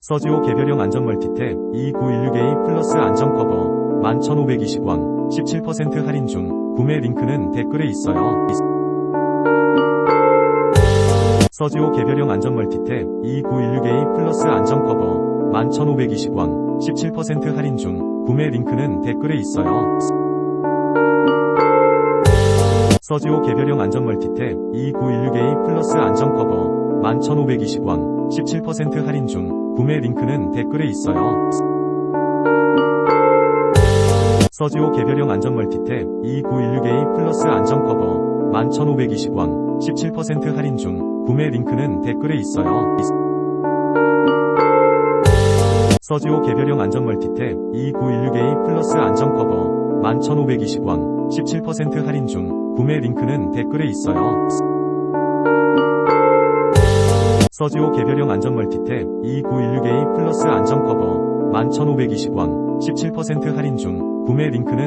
서지오 개별형 안전 멀티탭 2916A 플러스 안전 커버 11,520원 17% 할인 중 구매 링크는 댓글에 있어요. 서지오 개별형 안전 멀티탭 2916A 플러스 안전 커버 11,520원 17% 할인 중 구매 링크는 댓글에 있어요. 서지오 개별형 안전 멀티탭 2916A 플러스 안전 커버 11,520원 17% 할인 중 구매 링크는 댓글에 있어요. 서지오 개별형 안전 멀티탭 2916A 플러스 안전 커버 11,520원 17% 할인 중 구매 링크는 댓글에 있어요. 서지오 개별형 안전 멀티탭 2916A 플러스 안전 커버 11,520원 17% 할인 중 구매 링크는 댓글에 있어요. 서지오 개별형 안전 멀티탭 2916A 플러스 안전 커버 11,520원 17% 할인 중 구매 링크는